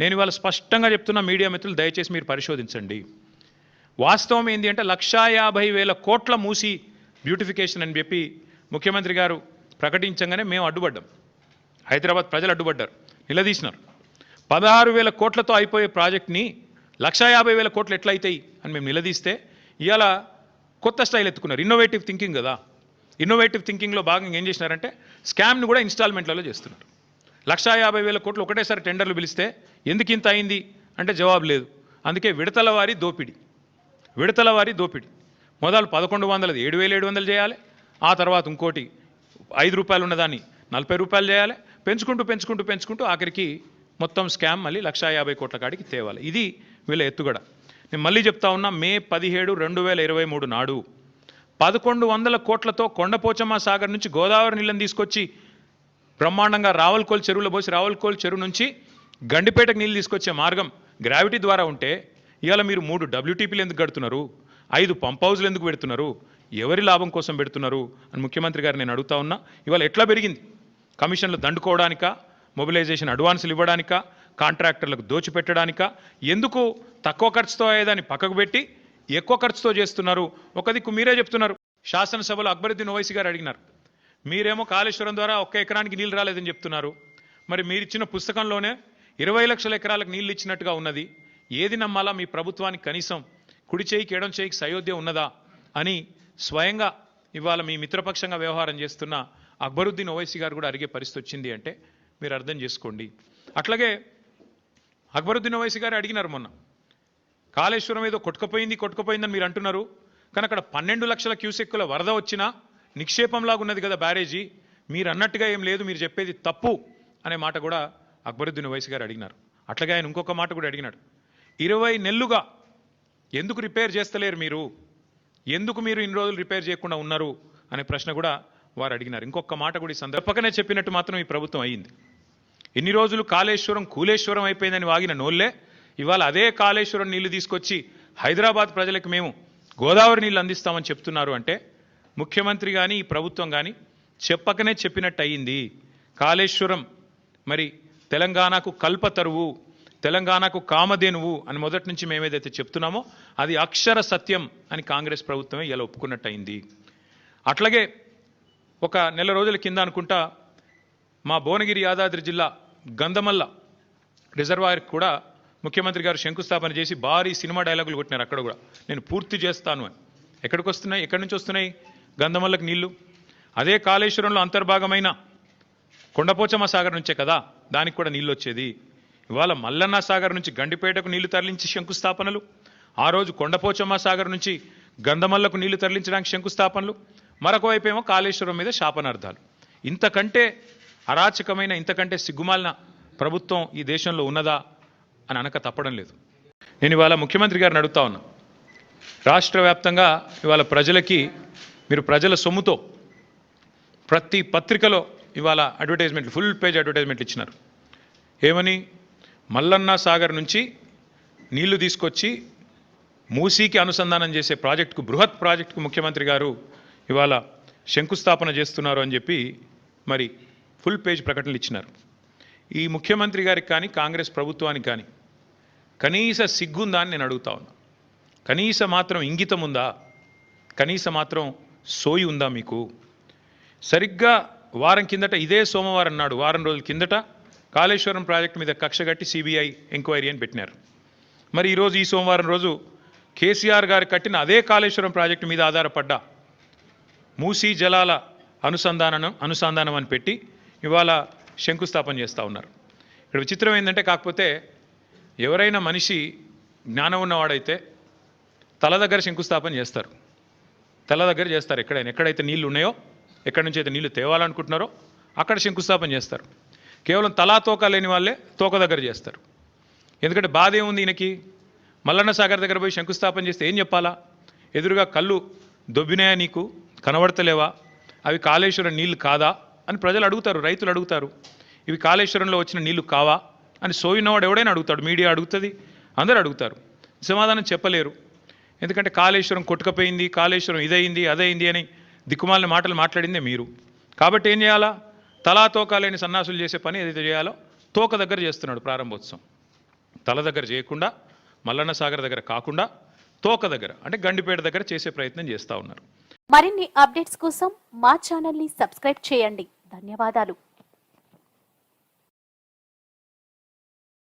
నేను ఇవాళ స్పష్టంగా చెప్తున్న మీడియా మిత్రులు దయచేసి మీరు పరిశోధించండి. వాస్తవం ఏంటి అంటే లక్షా యాభై వేల కోట్ల మూసి బ్యూటిఫికేషన్ అని చెప్పి ముఖ్యమంత్రి గారు ప్రకటించగానే మేము అడ్డుపడ్డాం. హైదరాబాద్ ప్రజలు అడ్డుపడ్డారు నిలదీసినారు. పదహారు వేల కోట్లతో అయిపోయే ప్రాజెక్ట్ని లక్షా యాభై వేల కోట్లు ఎట్లా అవుతాయి అని మేము నిలదీస్తే ఇవాళ కొత్త స్టైల్ ఎత్తుకున్నారు. ఇన్నోవేటివ్ థింకింగ్ కదా. ఇన్నోవేటివ్ థింకింగ్లో భాగంగా ఏం చేసినారంటే స్కామ్ని కూడా ఇన్స్టాల్మెంట్లలో చేస్తున్నారు. లక్షా యాభై వేల కోట్లు ఒకటేసారి టెండర్లు పిలిస్తే ఎందుకు ఇంత అయింది? అంటే జవాబు లేదు. అందుకే విడతల వారి దోపిడి. విడతల వారి దోపిడీ. మొదలు పదకొండు వందలది ఏడు వేల ఏడు వందలు చేయాలి. ఆ తర్వాత ఇంకోటి ఐదు రూపాయలు ఉన్నదాన్ని నలభై రూపాయలు చేయాలి. పెంచుకుంటూ పెంచుకుంటూ పెంచుకుంటూ ఆఖరికి మొత్తం స్కామ్ మళ్ళీ లక్షా యాభై కోట్ల కాడికి తేవాలి. ఇది వీళ్ళ ఎత్తుగడ. నేను మళ్ళీ చెప్తా ఉన్నా మే పదిహేడు రెండు వేల ఇరవై మూడు నాడు పదకొండు వందల కోట్లతో కొండపోచమ్మ సాగర్ నుంచి గోదావరి నీళ్ళని తీసుకొచ్చి బ్రహ్మాండంగా రావల్కోల్ చెరువులో పోసి రావల్కోల్ చెరువు నుంచి గండిపేటకు నీళ్ళు తీసుకొచ్చే మార్గం గ్రావిటీ ద్వారా ఉంటే ఇవాళ మీరు మూడు డబ్ల్యూటీపీలు ఎందుకు కడుతున్నారు? ఐదు పంప్ హౌజ్లు ఎందుకు పెడుతున్నారు? ఎవరి లాభం కోసం పెడుతున్నారు? అని ముఖ్యమంత్రి గారు నేను అడుగుతా ఉన్నా. ఇవాళ ఎట్లా పెరిగింది? కమిషన్లు దండుకోవడానికా? మొబిలైజేషన్ అడ్వాన్సులు ఇవ్వడానికా? కాంట్రాక్టర్లకు దోచిపెట్టడానికా? ఎందుకు తక్కువ ఖర్చుతో అయ్యేదాన్ని పక్కకు పెట్టి ఎక్కువ ఖర్చుతో చేస్తున్నారు? ఒక దిక్కు మీరే చెప్తున్నారు. శాసనసభలో అక్బరుద్దీన్ ఓవైసీ గారు అడిగినారు. మీరేమో కాళేశ్వరం ద్వారా ఒక్క ఎకరానికి నీళ్ళు రాలేదని చెప్తున్నారు. మరి మీరిచ్చిన పుస్తకంలోనే ఇరవై లక్షల ఎకరాలకు నీళ్ళు ఇచ్చినట్టుగా ఉన్నది. ఏది నమ్మాలా మీ ప్రభుత్వానికి కనీసం కుడి చేయికి ఎడం చేయికి సయోధ్య ఉన్నదా అని స్వయంగా ఇవాళ మీ మిత్రపక్షంగా వ్యవహారం చేస్తున్న అక్బరుద్దీన్ ఓవైసీ గారు కూడా అడిగే పరిస్థితి వచ్చింది అంటే మీరు అర్థం చేసుకోండి. అట్లాగే అక్బరుద్దీన్ ఓవైసీ గారు అడిగినారు మొన్న. కాళేశ్వరం ఏదో కొట్టుకుపోయింది కొట్టుకుపోయిందని మీరు అంటున్నారు. కానీ అక్కడ పన్నెండు లక్షల క్యూసెక్కుల వరద వచ్చినా నిక్షేపంలాగా ఉన్నది కదా బ్యారేజీ? మీరు అన్నట్టుగా ఏం లేదు మీరు చెప్పేది తప్పు అనే మాట కూడా అక్బరుద్దీన్ వయసు గారు అడిగినారు. అట్లాగే ఆయన ఇంకొక మాట కూడా అడిగినాడు. ఇరవై నెలలుగా ఎందుకు రిపేర్ చేస్తలేరు మీరు? ఎందుకు మీరు ఇన్ని రోజులు రిపేర్ చేయకుండా ఉన్నారు? అనే ప్రశ్న కూడా వారు అడిగినారు. ఇంకొక మాట కూడా ఈ సందర్భంగానే చెప్పినట్టు మాత్రం ఈ ప్రభుత్వం అయ్యింది. ఎన్ని రోజులు కాళేశ్వరం కూలేశ్వరం అయిపోయిందని వాగిన నోళ్ళే ఇవాళ అదే కాళేశ్వరం నీళ్ళు తీసుకొచ్చి హైదరాబాద్ ప్రజలకు మేము గోదావరి నీళ్ళు అందిస్తామని చెప్తున్నారు అంటే ముఖ్యమంత్రి కానీ ఈ ప్రభుత్వం కానీ చెప్పకనే చెప్పినట్టు అయ్యింది కాళేశ్వరం మరి తెలంగాణకు కల్పతరువు తెలంగాణకు కామధేనువు అని మొదటి నుంచి మేము ఏదైతే చెప్తున్నామో అది అక్షర సత్యం అని కాంగ్రెస్ ప్రభుత్వమే ఇలా ఒప్పుకున్నట్టు అయింది అట్లాగే ఒక నెల రోజుల కింద అనుకుంటా మా భువనగిరి యాదాద్రి జిల్లా గంధమల్ల రిజర్వాయర్ కూడా ముఖ్యమంత్రి గారు శంకుస్థాపన చేసి భారీ సినిమా డైలాగులు కొట్టినారు అక్కడ కూడా. నేను పూర్తి చేస్తాను అని. ఎక్కడికి వస్తున్నాయి ఎక్కడి నుంచి వస్తున్నాయి? గంధమల్లకు నీళ్ళు. అదే కాళేశ్వరంలో అంతర్భాగమైన కొండపోచమ్మ సాగర్ నుంచే కదా దానికి కూడా నీళ్ళు వచ్చేది ఇవాళ మల్లన్న సాగర్ నుంచి గండిపేటకు నీళ్ళు తరలించి శంకుస్థాపనలు. ఆ రోజు కొండపోచమ్మ సాగర్ నుంచి గంధమల్లకు నీళ్ళు తరలించడానికి శంకుస్థాపనలు. మరొకవైపేమో ఏమో కాళేశ్వరం మీద శాపనార్థాలు. ఇంతకంటే అరాచకమైన ఇంతకంటే సిగ్గుమాలిన ప్రభుత్వం ఈ దేశంలో ఉన్నదా అని అనక తప్పడం లేదు. నేను ఇవాళ ముఖ్యమంత్రి గారిని అడుగుతా ఉన్నా. రాష్ట్ర వ్యాప్తంగా ఇవాళ ప్రజలకి మీరు ప్రజల సొమ్ముతో ప్రతి పత్రికలో ఇవాళ అడ్వర్టైజ్మెంట్లు ఫుల్ పేజ్ అడ్వర్టైజ్మెంట్లు ఇచ్చినారు. ఏమని? మల్లన్న సాగర్ నుంచి నీళ్ళు తీసుకొచ్చి మూసీకి అనుసంధానం చేసే ప్రాజెక్టుకు బృహత్ ప్రాజెక్టుకు ముఖ్యమంత్రి గారు ఇవాళ శంకుస్థాపన చేస్తున్నారు అని చెప్పి మరి ఫుల్ పేజ్ ప్రకటనలు ఇచ్చినారు. ఈ ముఖ్యమంత్రి గారికి కానీ కాంగ్రెస్ ప్రభుత్వానికి కానీ కనీస సిగ్గుందా అని నేను అడుగుతా ఉన్నా. కనీస మాత్రం ఇంగితం ఉందా కనీస మాత్రం సోయి ఉందా మీకు? సరిగ్గా వారం కిందట ఇదే సోమవారం నాడు వారం రోజుల కిందట కాళేశ్వరం ప్రాజెక్టు మీద కక్ష కట్టి సిబిఐ ఎంక్వైరీ అని పెట్టినారు. మరి ఈరోజు ఈ సోమవారం రోజు కేసీఆర్ గారు కట్టిన అదే కాళేశ్వరం ప్రాజెక్టు మీద ఆధారపడ్డ మూసీ జలాల అనుసంధానం అనుసంధానం అని పెట్టి ఇవాళ శంకుస్థాపన చేస్తూ ఉన్నారు. ఇక్కడ విచిత్రం ఏంటంటే కాకపోతే ఎవరైనా మనిషి జ్ఞానం ఉన్నవాడైతే తల దగ్గర శంకుస్థాపన చేస్తారు. తల దగ్గర చేస్తారు ఎక్కడైనా. ఎక్కడైతే నీళ్ళు ఉన్నాయో ఎక్కడి నుంచి అయితే నీళ్ళు తేవాలనుకుంటున్నారో అక్కడ శంకుస్థాపన చేస్తారు. కేవలం తలా తోక లేని వాళ్ళే తోక దగ్గర చేస్తారు. ఎందుకంటే బాధ ఏముంది ఈయనకి? మల్లన్న సాగర్ దగ్గర పోయి శంకుస్థాపన చేస్తే ఏం చెప్పాలా? ఎదురుగా కళ్ళు దొబ్బినాయా నీకు? కనబడతలేవా? అవి కాళేశ్వరం నీళ్ళు కాదా? అని ప్రజలు అడుగుతారు రైతులు అడుగుతారు. ఇవి కాళేశ్వరంలో వచ్చిన నీళ్ళు కావా? అని సోయినవాడు ఎవడైనా అడుగుతాడు మీడియా అడుగుతుంది అందరూ అడుగుతారు. సమాధానం చెప్పలేరు. ఎందుకంటే కాళేశ్వరం కొట్టుకపోయింది కాళేశ్వరం ఇదైంది అదైంది అని దిక్కుమాలిన మాటలు మాట్లాడిందే మీరు. కాబట్టి ఏం చేయాలా? తలా తోకాలేని సన్నాసులు చేసే పని ఏదైతే చేయాలో తోక దగ్గర చేస్తున్నాడు ప్రారంభోత్సవం. తల దగ్గర చేయకుండా మల్లన్న సాగర్ దగ్గర కాకుండా తోక దగ్గర అంటే గండిపేట దగ్గర చేసే ప్రయత్నం చేస్తూ ఉన్నారు. మరిన్ని అప్డేట్స్ కోసం మా ఛానల్ని సబ్స్క్రైబ్ చేయండి. ధన్యవాదాలు.